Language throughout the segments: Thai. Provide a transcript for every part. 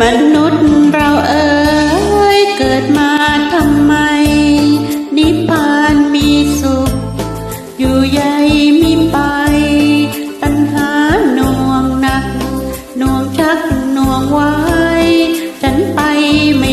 มนุษย์เราเอ๋ยเกิดมาทำไม นิพพานมีสุข อยู่ใยมีไป ตัณหาหน่วงหนักหน่วงชักหน่วงไว้ ฉันไปไม่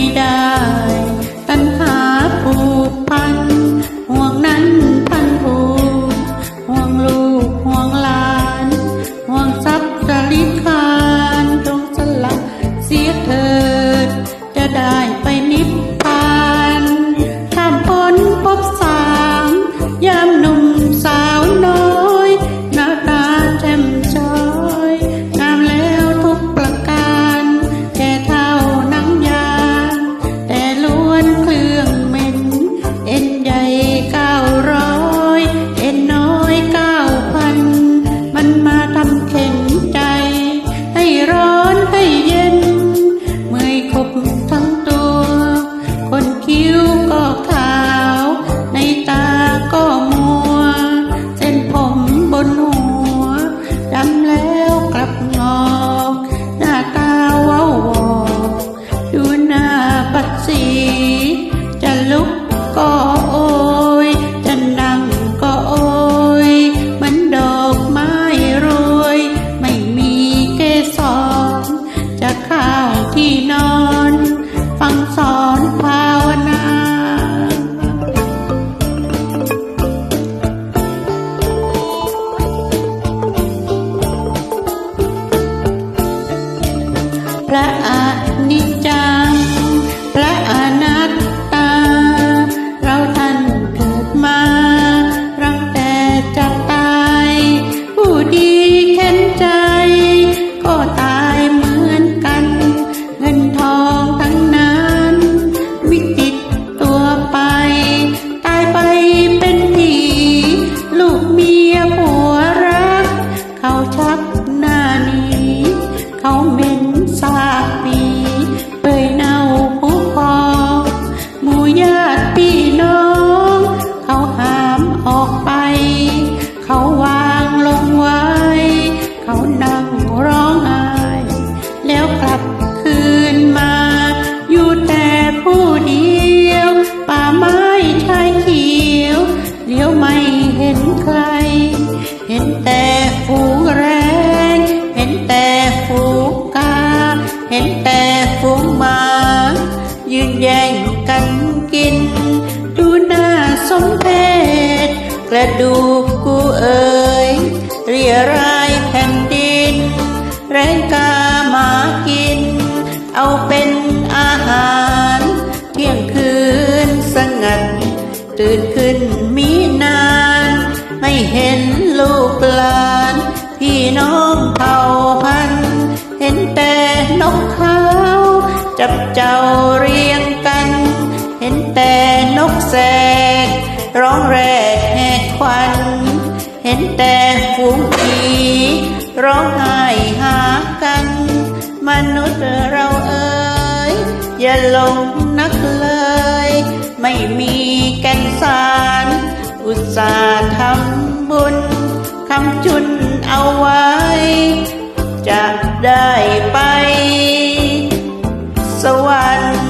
ระอนิจจัง พระอนัตตา เราท่านเกิดมารังแต่จะตาย ผู้ดีเข็นใจ ก็ตายเหมือนกัน เงินทองทั้งนั้น วิติดตัวไป ตายไปเป็นผีลูกเมียผัวรัก เขาชักหน้านี้เขา เขาวา ระดูกกูเอ๋ยเรียรายแผ่นดิน แรงกามากิน เอาเป็นอาหาร เที่ยงคืนสงัด ตื่นขึ้นมีนาน ไม่เห็นลูกหลาน พี่น้องเผ่าพัน เห็นแต่นกเขาจับเจ้าเรี เห็นแต่ฝูงผีร้องไห้หากัน มนุษย์เราเอ่ยอย่าหลงนักเลย ไม่มีแก่นสาร อุตส่าห์ทำบุญคำจุนเอาไว้ จะได้ไป สวรรค์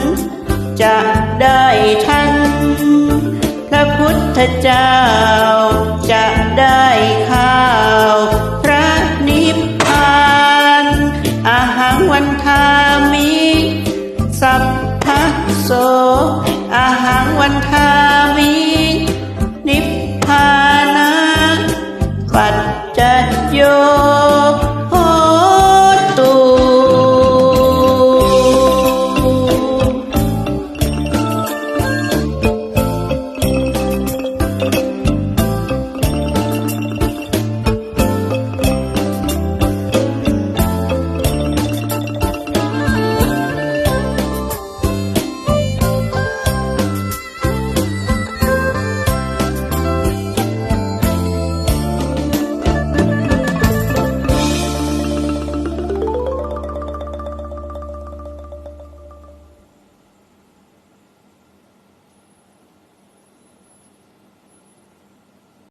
จะได้ทัน พระพุทธเจ้าจะ อาหารวันทา